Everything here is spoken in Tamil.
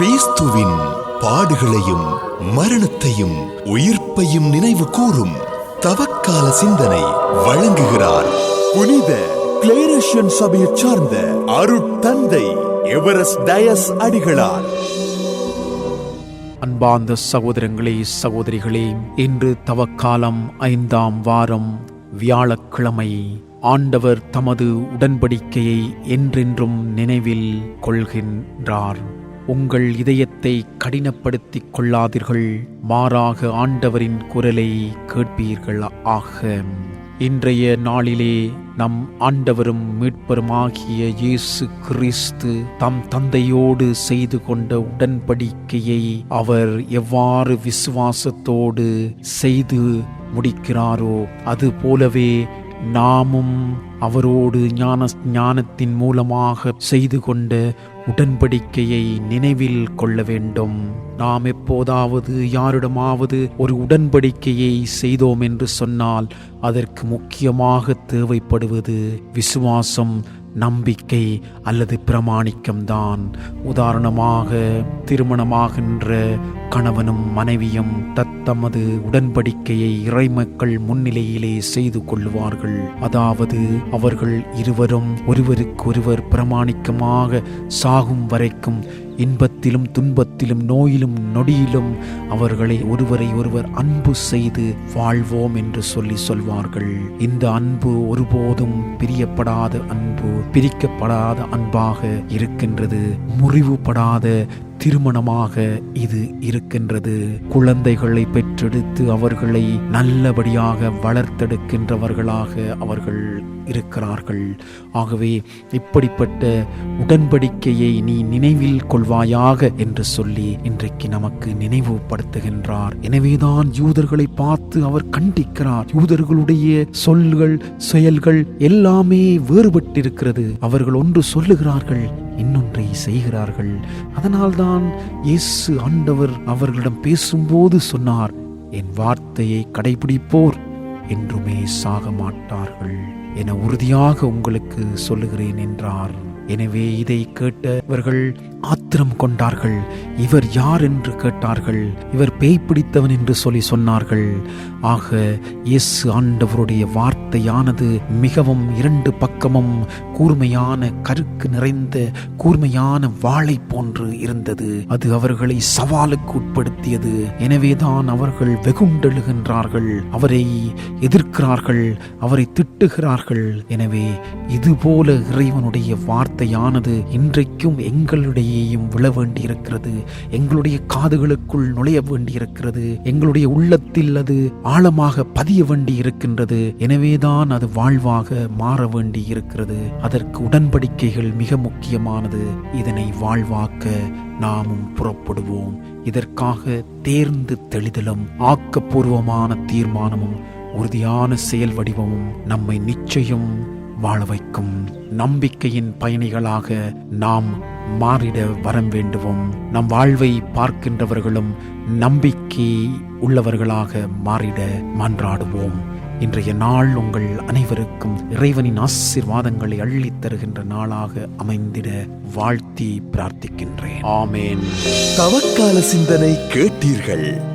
கிறிஸ்துவின் பாடுகளையும் மரணத்தையும் உயிர்ப்பையும் நினைவு கூறும் தவக்கால சிந்தனை வழங்குகிறார். புனித கிளேரஷியன் சபையைச் சார்ந்த அருட்தந்தை எவரஸ்ட் டயஸ் அடிகளார். அன்பார்ந்த சகோதரங்களே சகோதரிகளே இன்று தவக்காலம் ஐந்தாம் வாரம் வியாழக்கிழமை. ஆண்டவர் தமது உடன்படிக்கையை என்றென்றும் நினைவில் கொள்கின்றார். உங்கள் இதயத்தை கடினப்படுத்திக் கொள்ளாதீர்கள். மாறாக ஆண்டவரின் குரலை கேட்பீர்கள். ஆக இன்றைய நாளிலே நம் ஆண்டவரும் மீட்பருமாகிய இயேசு கிறிஸ்து தம் தந்தையோடு செய்து கொண்ட உடன்படிக்கையை அவர் எவ்வாறு விசுவாசத்தோடு செய்து முடிக்கிறாரோ அது போலவே நாமும் அவரோடு ஞான ஞானத்தின் மூலமாக செய்து கொண்ட உடன்படிக்கையை நினைவில் கொள்ள வேண்டும். நாம் எப்போதாவது யாரிடமாவது ஒரு உடன்படிக்கையை செய்தோம் என்று சொன்னால் அதற்கு முக்கியமாக தேவைப்படுவது விசுவாசம் நம்பிக்கை அல்லது பிரமாணிக்கம்தான் உதாரணமாக திருமணமாகின்ற கணவனும் மனைவியும் தத்தமது உடன்படிக்கையை இறைமக்கள் முன்னிலையிலே செய்து கொள்வார்கள். அதாவது அவர்கள் இருவரும் ஒருவருக்கொருவர் பிரமாணிக்கமாக சாகும் வரைக்கும் இன்பத்திலும் துன்பத்திலும் நோயிலும் நொடியிலும் அவர்களை ஒருவரை ஒருவர் அன்பு செய்து வாழ்வோம் என்று சொல்லி சொல்வார்கள். இந்த அன்பு ஒருபோதும் பிரியப்படாத அன்பு பிரிக்கப்படாத அன்பாக இருக்கின்றது. முறிவுபடாத திருமணமாக இது இருக்கின்றது. குழந்தைகளை பெற்றெடுத்து அவர்களை நல்லபடியாக வளர்த்தெடுக்கின்றவர்களாக அவர்கள் இருக்கிறார்கள். ஆகவே இப்படிப்பட்ட உடன்படிக்கையை நீ நினைவில் கொள்வாயாக என்று சொல்லி இன்றைக்கு நமக்கு நினைவுபடுத்துகின்றார். எனவேதான் யூதர்களை பார்த்து அவர் கண்டிக்கிறார். யூதர்களுடைய சொல்கள் செயல்கள் எல்லாமே வேறுபட்டிருக்கிறது. அவர்கள் ஒன்று சொல்லுகிறார்கள் இன்னொன்றை செய்கிறார்கள். அதனால்தான் இயேசு ஆண்டவர் அவர்களிடம் பேசும்போது சொன்னார் என் வார்த்தையை கடைபிடிப்போர் என்றுமே சாக மாட்டார்கள் என உறுதியாக உங்களுக்கு சொல்லுகிறேன் என்றார். எனவே இதை கேட்டவர்கள் ஆத்திரம் கொண்டார்கள். இவர் யார் என்று கேட்டார்கள். இவர் பேய் பிடித்தவன் என்று சொல்லி சொன்னார்கள். ஆக இயேசு ஆண்டவருடைய வார்த்தையானது மிகவும் இரண்டு பக்கமும் கூர்மையான கருக்கு நிறைந்த கூர்மையான வாளை போன்று இருந்தது. அது அவர்களை சவாலுக்கு உட்படுத்தியது. எனவேதான் அவர்கள் வெகுண்டெழுகின்றார்கள். அவரை எதிர்க்கிறார்கள். அவரை திட்டுகிறார்கள். எனவே இதுபோல இறைவனுடைய வார்த்தையானது இன்றைக்கும் எங்களுடையேயும் விழ வேண்டியிருக்கிறது. எங்களுடைய காதுகளுக்குள் நுழைய வேண்டியிருக்கிறது. எங்களுடைய உள்ளத்தில் அது ஆழமாக பதிய வேண்டி இருக்கின்றது எனவேதான் அது வாழ்வாக மாற வேண்டி இருக்கிறது அதற்கு உடன்படிக்கைகள் மிக முக்கியமானது. இதனை வாழ்வாக்க நாமும் புறப்படுவோம். இதற்காக தேர்ந்து தெளிதலும் ஆக்கப்பூர்வமான தீர்மானமும் உறுதியான செயல் வடிவமும் நம்மை நிச்சயம் வாழ வைக்கும் நம்பிக்கையின் பயணிகளாக நாம் மாறிட வரம் வேண்டுவோம். நம் வாழ்வை பார்க்கின்றவர்களும் நம்பிக்கை உள்ளவர்களாக மாறிட மன்றாடுவோம். இன்றைய நாள் உங்கள் அனைவருக்கும் இறைவனின் ஆசீர்வாதங்களை அள்ளித் தருகின்ற நாளாக அமைந்திட வாழ்த்தி பிரார்த்திக்கின்றேன். ஆமேன். தவக்கால சிந்தனை கேட்டீர்கள்.